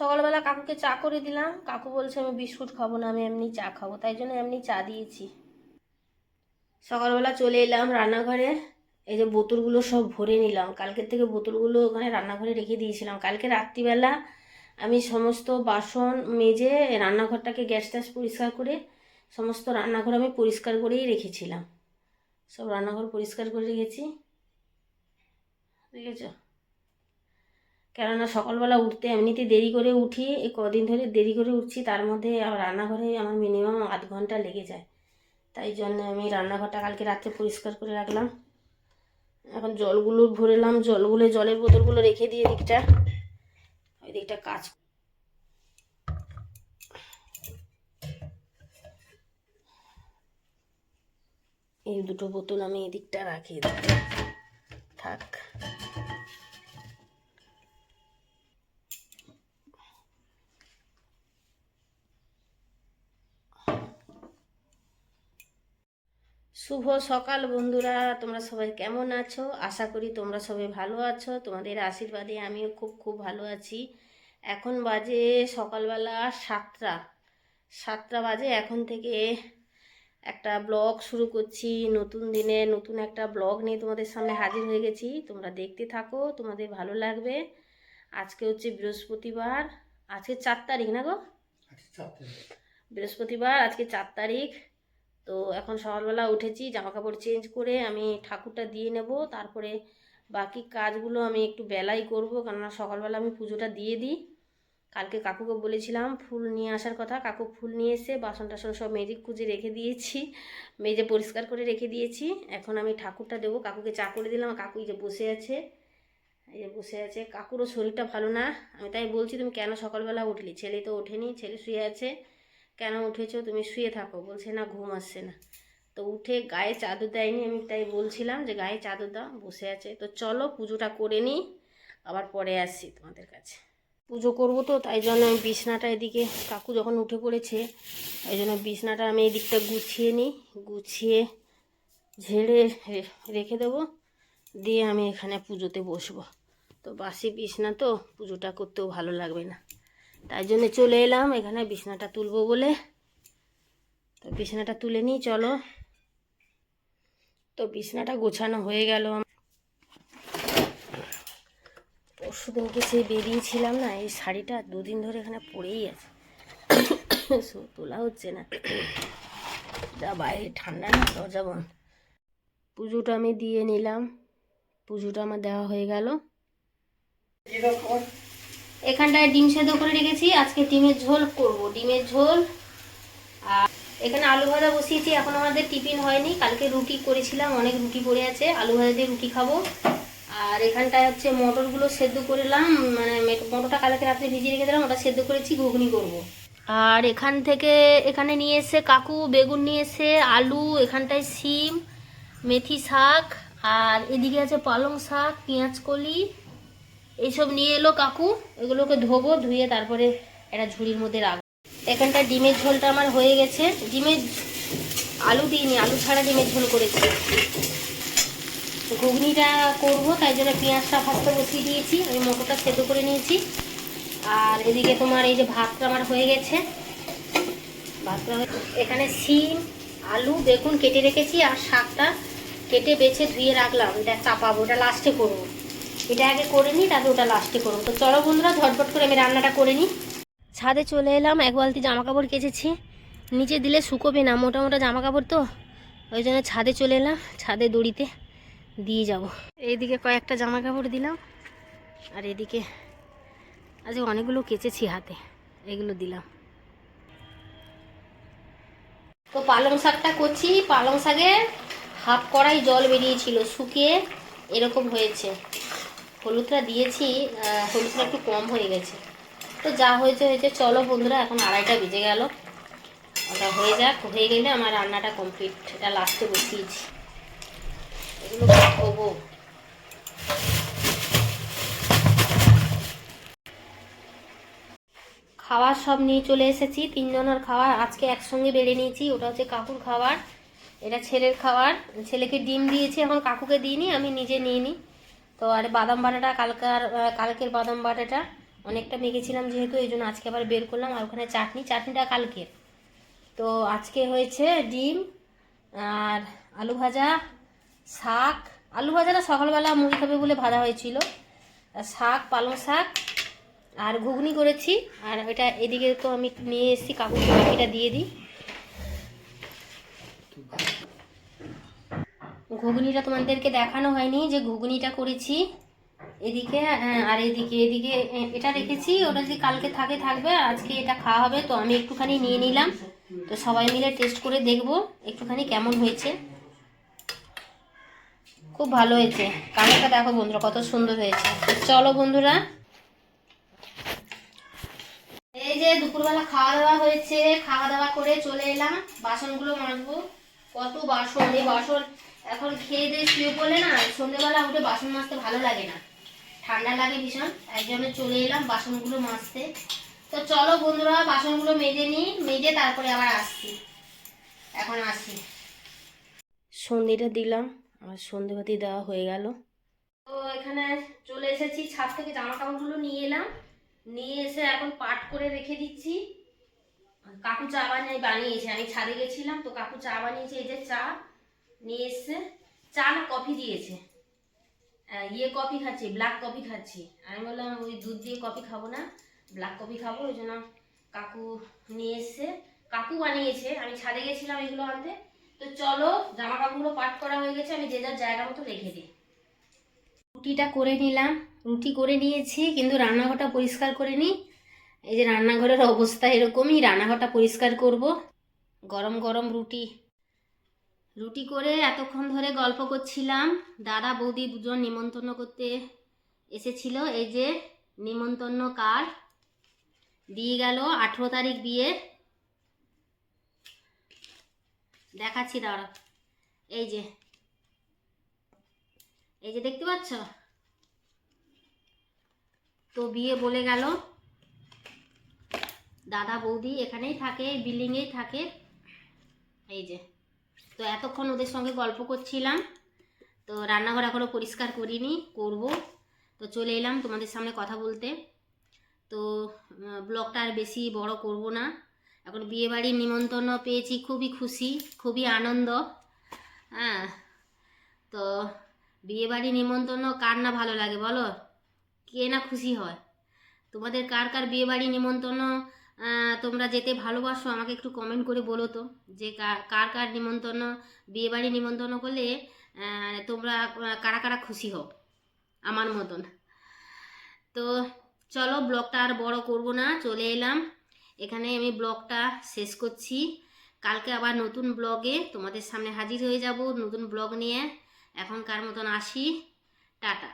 সকালবেলা কাকুকে চা করে দিলাম। কাকু বলছে, আমি বিস্কুট খাব না, আমি এমনি চা খাব। তাই জন্য এমনি চা দিয়েছি। সকালবেলা চলে এলাম রান্নাঘরে। এই যে বোতলগুলো সব ভরে নিলাম। কালকের থেকে বোতলগুলো ওখানে রান্নাঘরে রেখে দিয়েছিলাম। কালকে রাত্রিবেলা আমি সমস্ত বাসন মেজে রান্নাঘরটাকে গ্যাস ট্যাস পরিষ্কার করে সমস্ত রান্নাঘর আমি পরিষ্কার করেই রেখেছিলাম। সব রান্নাঘর পরিষ্কার করে রেখেছি। দেখেছ? কেননা সকালবেলা উঠতে এমনিতে দেরি করে উঠি এই কদিন ধরে দেরি করে উঠছি, তার মধ্যে রান্নাঘরে আমার মিনিমাম আধ ঘণ্টা লেগে যায়। তাই জন্য আমি রান্নাঘরটা কালকে রাত্রে পরিষ্কার করে রাখলাম। এখন জলগুলো ভরেলাম, জলগুলো, জলের বোতলগুলো রেখে দিয়ে দিকটা ওই দিকটা কাজ এই দুটো বোতল আমি এদিকটা রাখি এদিকটা শুভ সকাল বন্ধুরা তোমরা সবাই কেমন আছো? আশা করি তোমরা সবাই ভালো আছো। তোমাদের আশীর্বাদে আমিও খুব খুব ভালো আছি। এখন বাজে সকালবেলা সাতটা। সাতটা বাজে এখন থেকে একটা ব্লগ শুরু করছি। নতুন দিনে নতুন একটা ব্লগ নিয়ে তোমাদের সামনে হাজির হয়ে গেছি। তোমরা দেখতে থাকো তোমাদের ভালো লাগবে। আজকে হচ্ছে বৃহস্পতিবার। আজকে চার তারিখ না গো? বৃহস্পতিবার আজকে চার তারিখ। তো এখন সকালবেলা উঠেছি জামা কাপড় চেঞ্জ করে আমি ঠাকুরটা দিয়ে নেব, তারপরে বাকি কাজগুলো আমি একটু বেলাই করব, কেননা সকালবেলা আমি পুজোটা দিয়ে দিই। কালকে কাকুকে বলেছিলাম ফুল নিয়ে আসার কথা, কাকু ফুল নিয়ে এসে বাসন টাসন সব মেজে কুজে রেখে দিয়েছি, মেজে পরিষ্কার করে রেখে দিয়েছি। এখন আমি ঠাকুরটা দেবো, কাকুকে চা করে দিলাম, কাকু যে বসে আছে, এই যে বসে আছে। কাকুরও শরীরটা ভালো না, আমি তাই বলছি তুমি কেন সকালবেলা উঠলি? ছেলে তো ওঠেনি, ছেলে শুয়ে আছে। কেন উঠেছো? তুমি শুয়ে থাকো। বলছে, না, ঘুম আসছে না। তো উঠে গায়ে চাদর দেয়নি, আমি তাই বলছিলাম যে, গায়ে চাদর দাও, বসে আছে। তো চলো, পুজোটা করে নিই, আবার পরে আসছি তোমাদের কাছে। পুজো করব তো, তাই জন্য আমি বিছনাটা এদিকে, কাকু যখন উঠে পড়েছে, তাই জন্য বিছনাটা আমি এদিকটা গুছিয়ে নিই। গুছিয়ে ঝেড়ে রেখে দেবো, দিয়ে আমি এখানে পুজোতে বসবো। তো বাসি বিছনা তো, পুজোটা করতেও ভালো লাগবে না। তাই জন্য চলে এলাম। এখানে বিছনাটা তুলবো বলে। তো বিছনাটা তুলে নিই, চলো। তো বিছনাটা গোছানো হয়ে গেল পরশু দিনকে সেই বেরিয়েছিলাম না, এই শাড়িটা দুদিন ধরে এখানে পরেই আছে। সো, তোলা হচ্ছে না। যা বাইরে ঠান্ডা না, দরজা বন্ধ। পুজোটা আমি দিয়ে নিলাম। পুজোটা আমার দেওয়া হয়ে গেল। এখানটায় ডিম সেদ্ধ করে রেখেছি। আজকে ডিমের ঝোল করব। ডিমের ঝোল, আর এখানে আলু ভাজা বসিয়েছি। এখন আমাদের টিফিন হয়নি। কালকে রুটি করেছিলাম, অনেক রুটি পড়ে আছে। আলু ভাজা দিয়ে রুটি খাব। আর এখানটায় হচ্ছে মটরগুলো সেদ্ধ করলাম। মানে মটরটা কালকে রাত্রে ভিজিয়ে রেখে দিলাম। ওটা সেদ্ধ করেছি, ঘুগনি করব। আর এখান থেকে এখানে নিয়ে এসে কাকু বেগুন নিয়ে এসে আলু, এখানটায় সিম মেথি শাক, আর এদিকে আছে পালং শাক, পেঁয়াজ কলি এইসব নিয়ে এলো কাকু, এগুলোকে ধোবো, ধুয়ে তারপরে একটা ঝুড়ির মধ্যে রাখব। এখানটা ডিমের ঝোলটা আমার হয়ে গেছে। ডিমের আলু দিইনি, আলু ছাড়া ডিমের ঝোল করেছি। ঘুগনিটা করব, তাই জন্য পেঁয়াজটা ভাতটা বসিয়ে দিয়েছি। আমি মটরটা সেদ্ধ করে নিয়েছি। আর এদিকে তোমার এই যে ভাতটা আমার হয়ে গেছে। ভাতটা এখানে সিম আলু বেগুন কেটে রেখেছি আর শাকটা। কেটে বেছে ধুয়ে রাখলাম। এটা চাপাবো ওটা লাস্টে করব। এটা আগে করে নিই তারপর ওটা লাস্টে করব। তো চলো বন্ধুরা, ঝটপট করে আমি রান্নাটা করে নিই ছাদে চলে এলাম, এক বালতি জামা কাপড় কেচেছি। নিচে দিলে শুকোবে না মোটা মোটা জামা কাপড় তো। ওই জন্য ছাদে চলে এলাম, ছাদে দড়িতে দিয়ে যাব। এইদিকে কয়েকটা জামা কাপড় দিলাম, আর এদিকে আজকে অনেকগুলো কেচেছি হাতে, এগুলো দিলাম। তো পালং শাকটা করছি, পালং শাকে হাফ কড়াই জল বেরিয়েছিল, শুকিয়ে এরকম হয়েছে। হলুদটা দিয়েছি হলুদটা একটু কম হয়ে গেছে। তো যা হয়েছে হয়েছে। চলো বন্ধুরা, এখন আড়াইটা বেজে গেল। ওটা হয়ে যাক, হয়ে গেলে আমার রান্নাটা কমপ্লিট এটা লাস্টে বসিয়েছি। এগুলো খাব খাবার সব নিয়ে চলে এসেছি। তিনজনের খাবার আজকে একসঙ্গে বেড়ে নিয়েছি। ওটা হচ্ছে কাকুর খাবার এটা ছেলের খাবার ছেলেকে ডিম দিয়েছি, এখন কাকুকে দিইনি, আমি নিজে নিয়ে নিই তো আর বাদাম বাটাটা কালকার কালকের বাদাম বাটাটা অনেকটা মেখেছিলাম যেহেতু, এই জন্য আজকে আবার বের করলাম, আর ওখানে চাটনি, চাটনিটা কালকের। তো আজকে হয়েছে ডিম আর আলু ভাজা, শাক। আলু ভাজাটা সকালবেলা মুড়ি খাবে বলে ভাজা হয়েছিল। শাক, পালং শাক আর ঘুগনি করেছি। আর এটা এদিকে তো আমি নিয়ে এসেছি কাকুকে এটা দিয়ে দিই। ঘুগনিটা তোমাদেরকে দেখানো হয়নি, যে ঘুগনিটা করেছি। এদিকে আর এদিকে এদিকে এটা রেখেছি, ওটা যদি কালকে থাকে, থাকবে আজকে এটা খাওয়া হবে, তো আমি একটুখানি নিয়ে নিলাম। তো সবাই মিলে টেস্ট করে দেখব, একটুখানি কেমন হয়েছে। খুব ভালো হয়েছে। কালারটা দেখো বন্ধুরা, কত সুন্দর হয়েছে। চলো বন্ধুরা। এই যে দুপুরবেলা খাওয়া দাওয়া হয়েছে, খাওয়া দাওয়া করে চলে এলাম, বাসনগুলো মাজবো। কত বাসন এই বাসন এখন খেয়ে দিয়ে শুয়ে পড়লে না সন্ধ্যেবেলা উঠে বাসন মাজতে ভালো লাগে না। ঠান্ডা লাগে ভীষণ একজনে চলে এলাম বাসনগুলো মাজতে। তো চলো বন্ধুরা বাসনগুলো মেজে নিই মেজে তারপরে আবার আসছি। এখন আসি। সন্ধ্যেটা দিলাম আর সন্ধ্যেবাতি দেওয়া হয়ে গেল। তো এখানে চলে এসেছি ছাদ থেকে জামা কাপড়গুলো নিয়ে এলাম। নিয়ে এসে এখন পাট করে রেখে দিচ্ছি। কাকু চা বানিয়ে বানিয়েছে, আমি ছাদে গেছিলাম তো কাকু চা বানিয়েছে, এই যে চা নিয়ে এসছে। চা না কফি দিয়েছে। ইয়ে কফি খাচ্ছি ব্ল্যাক কফি খাচ্ছি। আমি বললাম, ওই দুধ দিয়ে কফি খাব না ব্ল্যাক কফি খাব। ওই জন্য কাকু নিয়ে এসছে। কাকু বানিয়েছে, আমি ছাদে গেছিলাম এগুলো আনতে। তো চলো জামা কাপড়গুলো পাট করা হয়ে গেছে, আমি যে যার জায়গা মতো রেখে দিই। রুটিটা করে নিলাম, রুটি করে নিয়েছি, কিন্তু রান্নাঘরটা পরিষ্কার করে নিই। এই যে রান্নাঘরের অবস্থা এরকমই, রান্নাঘরটা পরিষ্কার করব। গরম গরম রুটি। রুটি করে এতক্ষণ ধরে গল্প করছিলাম। দাদা বৌদি দুজন নিমন্ত্রণ করতে এসেছিল। এই যে নিমন্ত্রণ কার্ড দিয়ে গেল আঠেরো তারিখ বিয়ে। দেখাচ্ছি দাঁড়া এই যে। এই যে দেখতে পাচ্ছ? তো বিয়ে বলে গেল। দাদা বৌদি এখানেই থাকে বিল্ডিংয়েই থাকে। এই যে, তো এতক্ষণ ওদের সঙ্গে গল্প করছিলাম। তো রান্নাঘর এখনও পরিষ্কার করিনি, করব। তো চলে এলাম তোমাদের সামনে কথা বলতে। তো ব্লগটা আর বেশি বড় করব না। এখন বিয়েবাড়ির নিমন্ত্রণ পেয়েছি, খুবই খুশি, খুবই আনন্দ। হ্যাঁ তো বিয়েবাড়ি নিমন্ত্রণ কার না ভালো লাগে বলো? কে না খুশি হয়? তোমাদের কার কার বিয়েবাড়ি নিমন্ত্রণ তোমরা যেতে ভালোবাসো, আমাকে একটু কমেন্ট করে বলো তো যে কার কার নিমন্ত্রণ বিয়েবাড়ি নিমন্ত্রণ করলে তোমরা কারা কারা খুশি হও, আমার মতন। তো চলো ব্লগটা আর বড় করব না, চলে এলাম। এখানে আমি ব্লগটা শেষ করছি। কালকে আবার নতুন ব্লগে তোমাদের সামনে হাজির হয়ে যাব, নতুন ব্লগ নিয়ে। এখনকার মতন আসি। টাটা।